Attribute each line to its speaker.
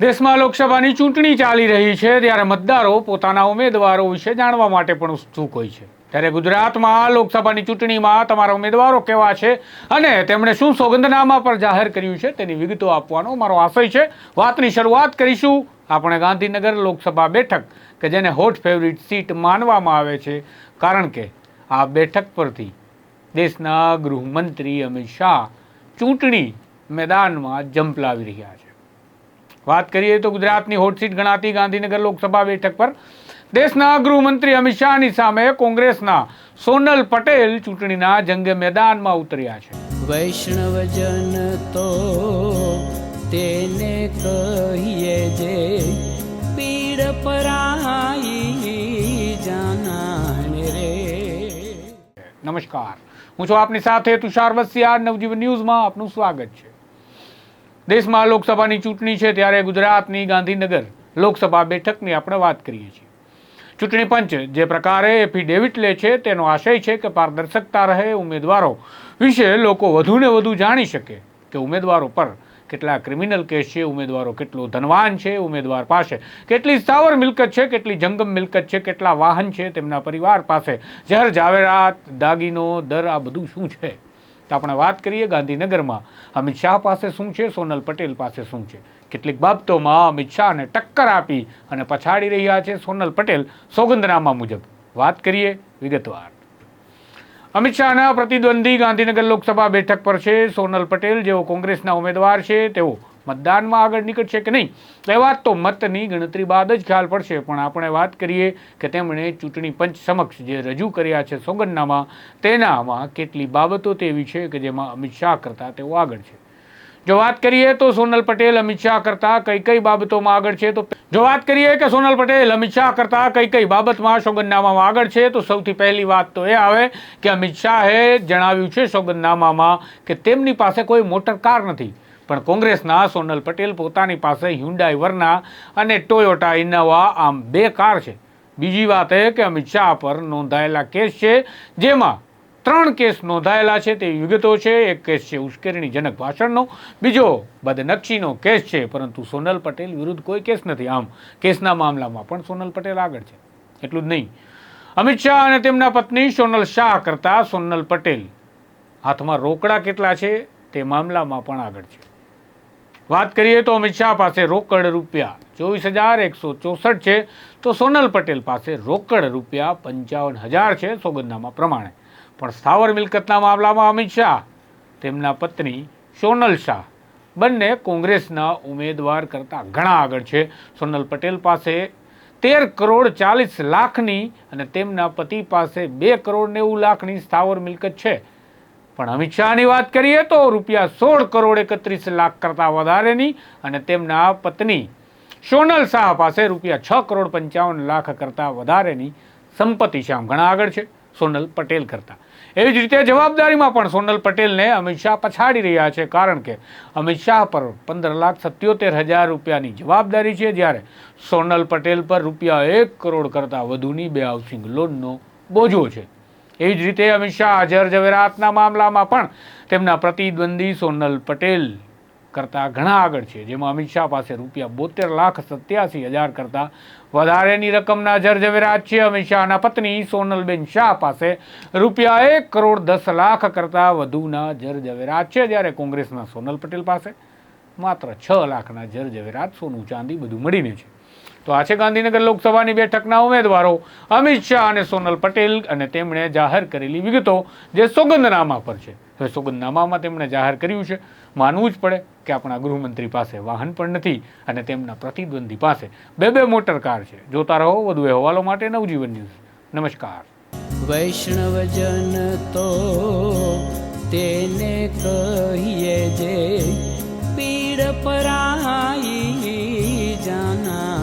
Speaker 1: દેશમાં લોકસભાની ચૂંટણી ચાલી રહી છે, ત્યારે મતદારો પોતાના ઉમેદવારો વિશે જાણવા માટે પણ ઉત્સુક હોય છે. ત્યારે ગુજરાતમાં લોકસભાની ચૂંટણીમાં તમારા ઉમેદવારો કેવા છે અને તેમણે શું સોગંદનામા પર જાહેર કર્યું છે તેની વિગતો આપવાનો મારો આશય છે. વાતની શરૂઆત કરીશું આપણે ગાંધીનગર લોકસભા બેઠક, કે જેને હોટ ફેવરિટ સીટ માનવામાં આવે છે. કારણ કે આ બેઠક પરથી દેશના ગૃહમંત્રી અમિત શાહ ચૂંટણી મેદાનમાં જંપલાવી રહ્યા છે. વાત કરીએ તો ગુજરાતની હોટ સીટ ગણાતી ગાંધીનગર લોકસભા બેઠક પર. દેશના ગૃહમંત્રી અમિત શાહની સામે કોંગ્રેસના સોનલ પટેલ ચૂંટણીના જંગે મેદાનમાં ઉતર્યા છે.
Speaker 2: વૈષ્ણવજન તો તેને કહીએ જે પીડ પરાઈ જાનાને રે.
Speaker 1: નમસ્કાર. હું છું આપની સાથે તુષાર વસિયા નવજીવન ન્યૂઝમાં આપનું સ્વાગત છે. દેશમાં લોકસભાની ચૂંટણી છે ત્યારે ગુજરાતની ગાંધીનગર લોકસભા બેઠકની આપણે વાત કરીએ છીએ. ચૂંટણી પંચ જે પ્રકારે એફિડેવિટ લે છે તેનો આશય છે કે પારદર્શકતા રહે, ઉમેદવારો વિશે લોકો વધુને વધુ જાણી શકે કે ઉમેદવારો પર કેટલા ક્રિમિનલ કેસ છે, ઉમેદવારો કેટલો ધનવાન છે, ઉમેદવાર પાસે કેટલી સ્થાવર મિલકત છે, કેટલી જંગમ મિલકત છે, કેટલા વાહન છે, તેમના પરિવાર પાસે જહર જાવેરાત દાગીનો, દર આ બધું શું છે? તો આપણે વાત કરીએ ગાંધીનગરમાં. અમિત શાહ પાસે શું છે? સોનલ પટેલ પાસે શું છે? કેટલીક બાબતોમાં અમિત શાહને ટક્કર આપી અને પછાડી રહ્યા છે સોનલ પટેલ સોગંદનામા મુજબ. વાત કરીએ વિગતવાર. અમિત શાહના પ્રતિદ્વંદી ગાંધીનગર લોકસભા બેઠક પર છે. સોનલ પટેલ, જેઓ કોંગ્રેસના ઉમેદવાર છે, તેઓ મતદાનમાં આગળ નીકળશે કે નહીં? એ વાત તો મતની ગણતરી બાદ જ ખ્યાલ પડશે. પણ આપણે વાત કરીએ કે તેમણે ચૂંટણી પંચ સમક્ષ જે રજૂ કર્યા છે સોગંદનામા, તેનામાં કેટલી બાબતો તેવી છે કે જેમાં અમિત શાહ કરતાં તેઓ આગળ છે. જો વાત કરીએ તો સોનલ પટેલ અમિત શાહ કરતા કઈ કઈ બાબતોમાં આગળ છે? તો જો વાત કરીએ કે સોનલ પટેલ અમિત શાહ કરતા કઈ કઈ બાબતમાં સોગંદનામામાં આગળ છે? તો સૌથી પહેલી વાત તો એ આવે કે અમિત શાહે જણાવ્યું છે સોગંદનામામાં કે તેમની પાસે કોઈ મોટર કાર નથી. પણ કોંગ્રેસના સોનલ પટેલ પોતાની પાસે હ્યુન્ડાઈ વર્ના અને ટોયોટા ઇનોવા આમ બે કાર છે. બીજી વાત એ કે અમિત શાહ પર નોંધાયેલા કેસ છે, જેમાં ત્રણ કેસ નોંધાયેલા છે તે વિગતો છે. એક કેસ છે ઉશ્કેરણીજનક ભાષણનો, બીજો બદનક્ષીનો કેસ છે, પરંતુ સોનલ પટેલ વિરુદ્ધ કોઈ કેસ નથી. આમ, કેસના મામલામાં પણ સોનલ પટેલ આગળ છે. એટલું જ નહીં. અમિત શાહ અને તેમના પત્ની સોનલ શાહ કરતાં સોનલ પટેલ હાથમાં રોકડા કેટલા છે તે મામલામાં પણ આગળ છે. વાત કરીએ તો અમિત શાહ પાસે રોકડ રૂપિયા ચોવીસ હજાર એકસો ચોસઠ છે. તો સોનલ પટેલ પાસે રોકડ રૂપિયા પંચાવન હજાર છે સોગંદનામા પ્રમાણે. પણ સ્થાવર મિલકતના મામલામાં અમિત શાહ, તેમના પત્ની સોનલ શાહ બંને કોંગ્રેસના ઉમેદવાર કરતાં ઘણા આગળ છે. સોનલ પટેલ પાસે તેર કરોડ ચાલીસ લાખની અને તેમના પતિ પાસે બે કરોડ નેવું લાખની સ્થાવર મિલકત છે. પણ અમિત શાહની વાત કરીએ તો રૂપિયા સોળ કરોડ એકત્રીસ લાખ કરતાં વધારેની અને તેમના પત્ની સોનલ શાહ પાસે રૂપિયા છ કરોડ પંચાવન લાખ કરતાં વધારેની સંપત્તિ છે. આમ ઘણા આગળ છે. સોનલ પટેલ કરતાં. એવી જ રીતે જવાબદારીમાં પણ સોનલ પટેલને અમિત શાહ પછાડી રહ્યા છે. કારણ કે અમિત શાહ પર પંદર લાખ સત્યોતેર હજાર રૂપિયાની જવાબદારી છે. જ્યારે સોનલ પટેલ પર રૂપિયા એક કરોડ કરતાં વધુની બે હાઉસિંગ લોનનો બોજો છે. એવી જ રીતે અમિત શાહ જર ઝવેરાતના મામલામાં પણ તેમના પ્રતિદ્વંદી સોનલ પટેલ કરતાં ઘણા આગળ છે, જેમાં અમિત શાહ પાસે રૂપિયા બોતેર લાખ સત્યાસી હજાર કરતાં વધારેની રકમના જર ઝવેરાત છે. અમિત શાહના પત્ની સોનલબેન શાહ પાસે રૂપિયા એક કરોડ દસ લાખ કરતાં વધુના જર ઝવેરાત છે, જ્યારે કોંગ્રેસના સોનલ પટેલ પાસે માત્ર છ લાખના જર ઝવેરાત સોનું ચાંદી બધું મળીને છે. તો આ છે ગાંધીનગર લોકસભાની બેઠકના ઉમેદવારો. અમિત શાહ અને સોનલ પટેલ અને તેમણે જાહેર કરેલી વિગતો જે સોગંદનામા પર છે. હવે સોગંદનામામાં તેમણે જાહેર કર્યું છે. માનવું જ પડે કે આપણા ગૃહમંત્રી પાસે વાહન પણ નથી અને તેમના પ્રતિદ્વંદી પાસે બે બે મોટર કાર છે. જોતા રહો વધુ અહેવાલો માટે નવજીવન ન્યૂઝ. નમસ્કાર.
Speaker 2: વૈષ્ણવજન તો તેને કહીએ જે પીડ પરાઈ જાના.